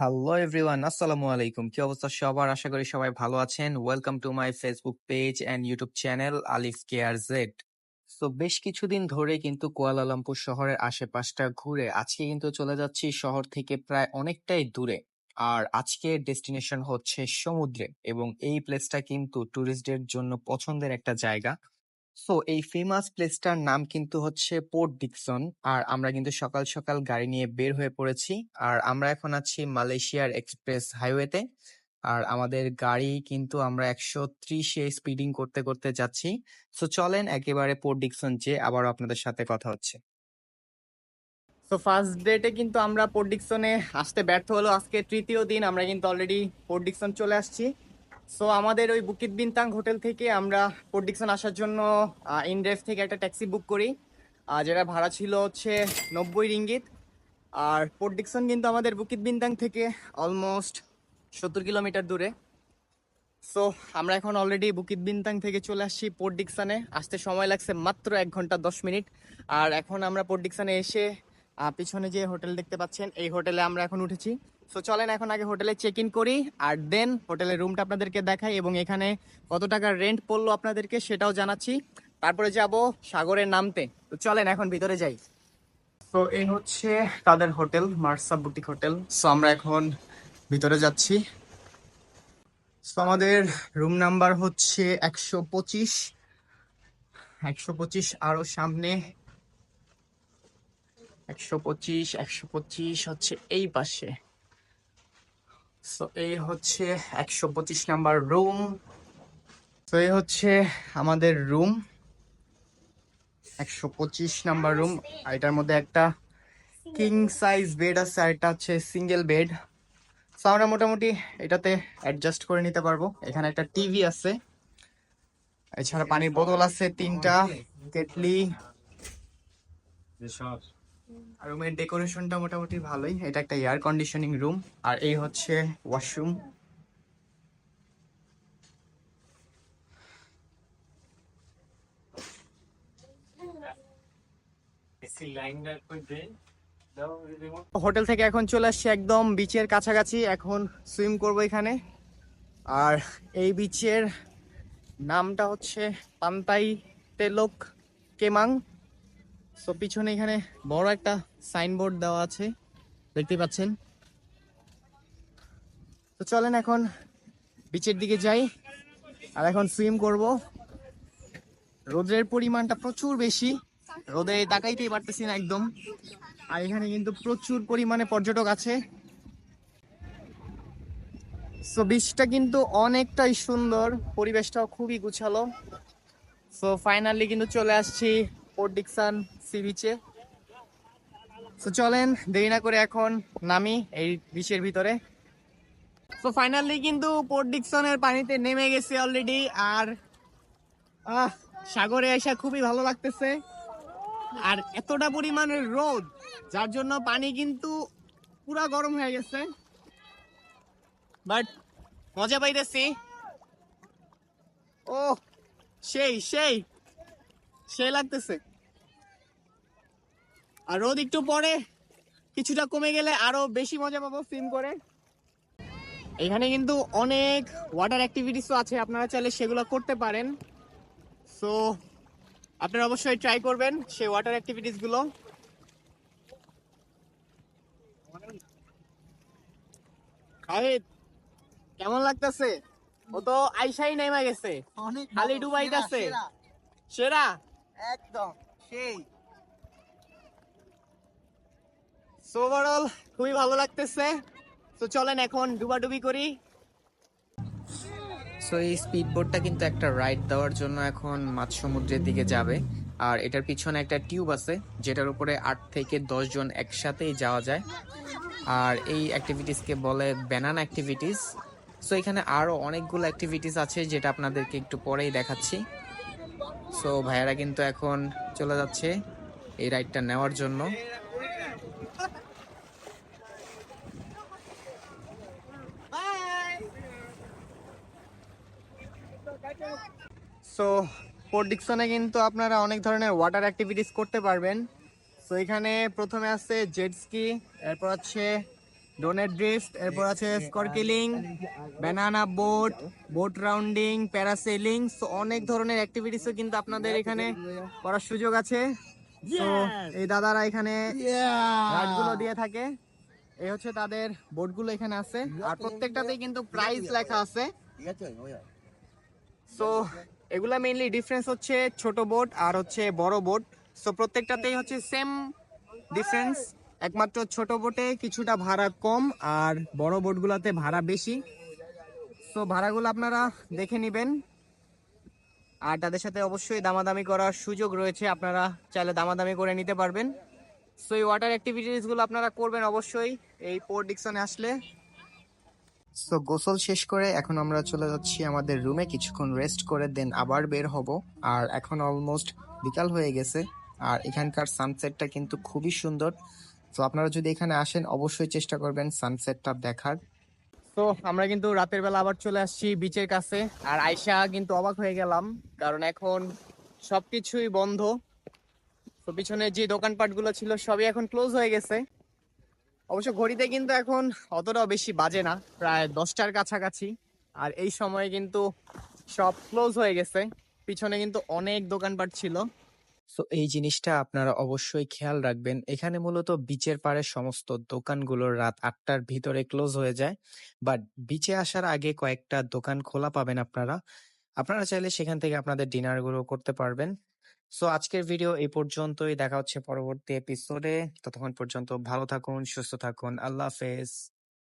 Hello everyone আসসালামু আলাইকুম কি অবস্থা সবার? আশা করি সবাই ভালো আছেন। Welcome to my Facebook page and YouTube channel Alif care Z তো বেশ কিছুদিন ধরে কিন্তু কুয়ালালামপুর শহরের আশেপাশটা ঘুরে আজকে কিন্তু চলে যাচ্ছি শহর থেকে প্রায় অনেকটাই দূরে। আর আজকের ডেস্টিনেশন হচ্ছে সমুদ্রে এবং এই প্লেসটা কিন্তু ট্যুরিস্টদের জন্য পছন্দের একটা জায়গা। সো এই ফেমাস প্লেসটার নাম কিন্তু হচ্ছে পোর্ট ডিকসন আর আমরা কিন্তু সকাল সকাল গাড়ি নিয়ে বের হয়ে পড়েছি। আর আমরা এখন আছি মালয়েশিয়ার এক্সপ্রেস হাইওয়েতে আর আমাদের গাড়ি কিন্তু আমরা একশো ত্রিশে স্পিডিং করতে করতে যাচ্ছি। সো চলেন একেবারে পোর্ট ডিকসন যে আবারও আপনাদের সাথে কথা হচ্ছে। তো ফার্স্ট ডেটে কিন্তু আমরা পোর্ট ডিকসনে আসতে ব্যর্থ হলো। আজকে তৃতীয় দিন আমরা কিন্তু অলরেডি পোর্ট ডিকসন চলে আসছি। সো আমাদের ওই বুকিত বিনতাং হোটেল থেকে আমরা পোর্ট ডিকসন আসার জন্য ইনড্রেভ থেকে একটা ট্যাক্সি বুক করি। যেটা ভাড়া ছিল হচ্ছে নব্বই রিঙ্গিত। আর পোর্ট ডিকসন কিন্তু আমাদের বুকিত বিনতাং থেকে অলমোস্ট সত্তর কিলোমিটার দূরে। সো আমরা এখন অলরেডি বুকিত বিনতাং থেকে চলে আসছি পোর্ট ডিকসনে আসতে সময় লাগছে মাত্র এক ঘণ্টা দশ মিনিট। আর এখন আমরা পোর্ট ডিকসনে এসে পিছনে যে হোটেল দেখতে পাচ্ছেন, এই হোটেলে আমরা এখন উঠেছি। সো চলেন এখন আগে হোটেলে চেক ইন করি আর দেন হোটেলের রুমটা আপনাদেরকে দেখাই এবং এখানে কত টাকার রেন্ট পড়ল আপনাদেরকে সেটাও জানাচ্ছি। তারপরে যাব সাগরের নামতে। তো চলেন এখন ভিতরে যাই। তো এই হচ্ছে তাদের hotel, Marsa boutique hotel. So আমরা এখন ভিতরে যাচ্ছি। সো আমাদের রুম নাম্বার হচ্ছে একশো পঁচিশ। একশো পঁচিশ আরও সামনে। একশো পঁচিশ একশো পঁচিশ হচ্ছে এই পাশে। সো এই হচ্ছে একশো পঁচিশ নাম্বার রুম। তো এই হচ্ছে আমাদের রুম। একশো পঁচিশ নাম্বার রুম। এটার মধ্যে একটা কিং সাইজ বেড আছে আর এটা হচ্ছে সিঙ্গেল বেড সো আমরা মোটামুটি এটাতে অ্যাডজাস্ট করে নিতে পারব। এখানে একটা টিভি আছে। এছাড়া পানির বোতল আছে তিনটা। কেটলি। আর রুমের ডেকোরেশনটা মোটামুটি ভালোই। এটা একটা এয়ার কন্ডিশনিং রুম আর এই হচ্ছে ওয়াশরুম হোটেল থেকে এখন চলে আসছি একদম বিচের কাছাকাছি এখন সুইম করব এখানে। আর এই বিচের নামটা হচ্ছে পান্তাই তেলোক কেমাং। সো পিছনে এখানে বড় একটা সাইনবোর্ড দেওয়া আছে। দেখতে পাচ্ছেন। তো চলেন এখন বিচের দিকে যাই। আর এখন সুইম করব। রোদের পরিমাণটা প্রচুর বেশি। রোদে তাকাইতেই পারতেছি না একদম। আর এখানে কিন্তু প্রচুর পরিমাণে পর্যটক আছে। সো বিচটা কিন্তু অনেকটাই সুন্দর। পরিবেশটাও খুবই গুছালো। সো ফাইনালি কিন্তু চলে আসছি পোর্ট ডিকসান সি বিচে তো চলেন, দেরি না করে এখন নামি এই বিচের ভিতরে। তো ফাইনালি কিন্তু পোর্ট ডিকসনের পানিতে নেমে গেছে অলরেডি আর, আহ, সাগরে এসে খুবই ভালো লাগতেছে। আর এতটা পরিমাণের রোদ, যার জন্য পানি কিন্তু পুরা গরম হয়ে গেছে। বাট মজা পাইতেছি। ও সেই সেই সেই লাগতেছে। আর রোদ একটু পরে কিছুটা কমে গেলে আরও বেশি মজা পাবো সুইম করে। এখানে কিন্তু অনেক ওয়াটার অ্যাক্টিভিটিসও আছে আপনারা চাইলে সেগুলো করতে পারেন। সো আপনারা অবশ্যই ট্রাই করবেন সেই ওয়াটার অ্যাক্টিভিটিসগুলো। খাহিদ কেমন লাগতেছে? ও তো আইসাই নেমে গেছে খালি ডুবাইতাছে। সেরা। একদম সেই। ওভারঅল খুবই ভালো লাগতেছে। তো চলেন এখন ডুবাডুবি করি। সো এই স্পিড বোটটা কিন্তু একটা রাইড দেওয়ার জন্য এখন মাঝ সমুদ্রের দিকে যাবে। আর এটার পিছনে একটা টিউব আছে, যেটার উপরে আট থেকে দশ জন একসাথেই যাওয়া যায়। আর এই অ্যাক্টিভিটিসকে বলে ব্যানান অ্যাক্টিভিটিস সো এখানে আরও অনেকগুলো অ্যাক্টিভিটিস আছে, যেটা আপনাদেরকে একটু পরেই দেখাচ্ছি। সো ভাইয়ারা কিন্তু এখন চলে যাচ্ছে এই রাইডটা নেওয়ার জন্য। সো পোর্ট ডিকসনে কিন্তু আপনারা অনেক ধরনের ওয়াটার অ্যাক্টিভিটিস করতে পারবেন। সো এখানে প্রথমে আছে জেট স্কি এরপর আছে ডোনেট ড্রিফট এরপর আছে snorkelling banana boat boat rounding parasailing so অনেক ধরনের অ্যাক্টিভিটিসও কিন্তু আপনাদের এখানে করার সুযোগ আছে। তো এই দাদারা এখানে রাইডগুলো দিয়ে থাকে। এই হচ্ছে তাদের বোটগুলো এখানে আছে। আর প্রত্যেকটাতেই কিন্তু প্রাইস লেখা আছে। সো এগুলা মেইনলি ডিফারেন্স হচ্ছে ছোট বোট আর হচ্ছে বড় বোট সো প্রত্যেকটাতেই হচ্ছে সেম ডিফারেন্স একমাত্র ছোট বোটে কিছুটা ভাড়া কম আর বড় বোটগুলোতে ভাড়া বেশি। সো ভাড়াগুলো আপনারা দেখে নেবেন। আর তাদের সাথে অবশ্যই দামাদামি করার সুযোগ রয়েছে। আপনারা চাইলে দামাদামি করে নিতে পারবেন। সো এই ওয়াটার অ্যাক্টিভিটিসগুলো আপনারা করবেন অবশ্যই। এই পোর্ট ডিকশনে আসলে সো গোসল শেষ করে এখন আমরা চলে যাচ্ছি আমাদের রুমে কিছুক্ষণ রেস্ট করে দেন আবার বের হব। আর এখন অলমোস্ট বিকাল হয়ে গেছে। আর এখানকার সানসেটটা কিন্তু খুবই সুন্দর। তো আপনারা যদি এখানে আসেন, অবশ্যই চেষ্টা করবেন সানসেটটা দেখার। তো আমরা কিন্তু রাতের বেলা আবার চলে আসছি বিচের কাছে। আর আয়শা কিন্তু অবাক হয়ে গেলাম, কারণ এখন সবকিছুই বন্ধ। তো পিছনে যে দোকানপাটগুলো ছিল, সবই এখন ক্লোজ হয়ে গেছে। অবশ্য ঘড়িতে কিন্তু এখন অতটাও বেশি বাজে না, প্রায় দশটার কাছাকাছি। আর এই সময়ে কিন্তু সব ক্লোজ হয়ে গেছে। পিছনে কিন্তু অনেক দোকানপাট ছিল। সো এই জিনিসটা আপনারা অবশ্যই খেয়াল রাখবেন। এখানে মূলত বিচের পাড়ে সমস্ত দোকানগুলো রাত আটটার ভিতরে ক্লোজ হয়ে যায়। বাট বিচে আসার আগে কয়েকটা দোকান খোলা পাবেন আপনারা। আপনারা চাইলে সেখান থেকে আপনাদের ডিনারগুলো করতে পারবেন। সো আজকের ভিডিও এই পর্যন্তই। দেখা হচ্ছে পরবর্তী এপিসোডে ততক্ষণ পর্যন্ত ভালো থাকুন, সুস্থ থাকুন। আল্লাহ হাফেজ।